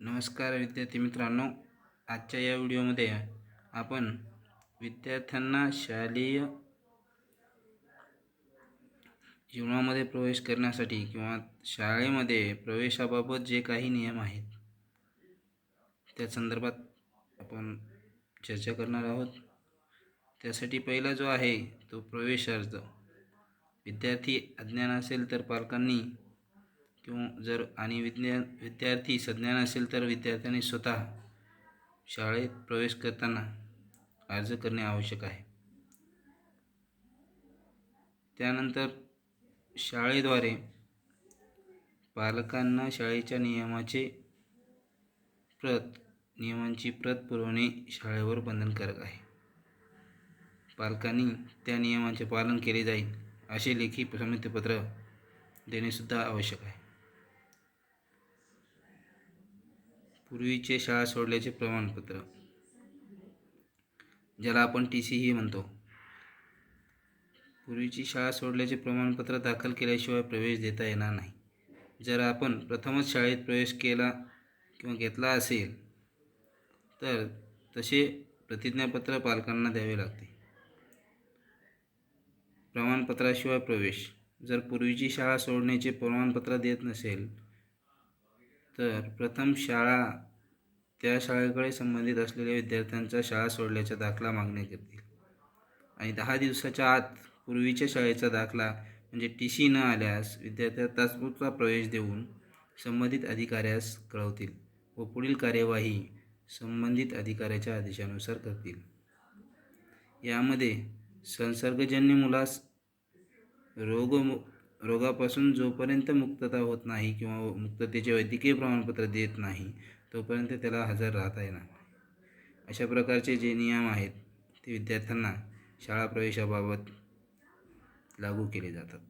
नमस्कार विद्यार्थी मित्रांनो आजच्या या व्हिडिओमध्ये आपण विद्यार्थ्यांना शालेय जीवनामध्ये प्रवेश करण्यासाठी किंवा शाळेमध्ये प्रवेशाबाबत जे काही नियम आहेत त्या संदर्भात आपण चर्चा करणार आहोत. त्यासाठी पहिला जो आहे तो प्रवेश अर्ज विद्यार्थी अज्ञान असेल तर पालकांनी किंवा जर आणि विज्ञान विद्यार्थी सज्ञान असेल तर विद्यार्थ्यांनी स्वतः शाळेत प्रवेश करताना अर्ज करणे आवश्यक आहे. त्यानंतर शाळेद्वारे पालकांना शाळेच्या नियमाचे प्रत नियमांची प्रत पुरवणे शाळेवर बंधनकारक आहे. पालकांनी त्या नियमांचे पालन केले जाईल असे लेखी समितीपत्र देणेसुद्धा आवश्यक आहे. पूर्वीचे शाळा सोडल्याचे प्रमाणपत्र. ज्याला आपण टी सी ही म्हणतो. पूर्वीची शाळा सोडल्याचे प्रमाणपत्र दाखल केल्याशिवाय प्रवेश देता येणार नाही. जर आपण प्रथमच शाळेत प्रवेश केला किंवा घेतला असेल तर तसे प्रतिज्ञापत्र पालकांना द्यावे लागते. प्रमाणपत्राशिवाय प्रवेश. जर पूर्वीची शाळा सोडण्याचे प्रमाणपत्र देत नसेल तर प्रथम शाळा त्या शाळेकडे संबंधित असलेल्या विद्यार्थ्यांचा शाळा सोडल्याचा दाखला मागणी करतील. आणि दहा दिवसाच्या आत पूर्वीच्या शाळेचा दाखला म्हणजे टी सी न आल्यास विद्यार्थ्या तात्पुरता प्रवेश देऊन संबंधित अधिकाऱ्यास कळवतील व पुढील कार्यवाही संबंधित अधिकाऱ्याच्या आदेशानुसार करतील. यामध्ये संसर्गजन्य मुलास रोगमु रोगापासून जोपर्यंत मुक्तता होत नाही किंवा मुक्ततेचे वैद्यकीय प्रमाणपत्र देत नाही तोपर्यंत त्याला हजर राहता येणार नाही. अशा प्रकारचे जे नियम आहेत ते विद्यार्थ्यांना शाळा प्रवेशाबाबत लागू केले जातात.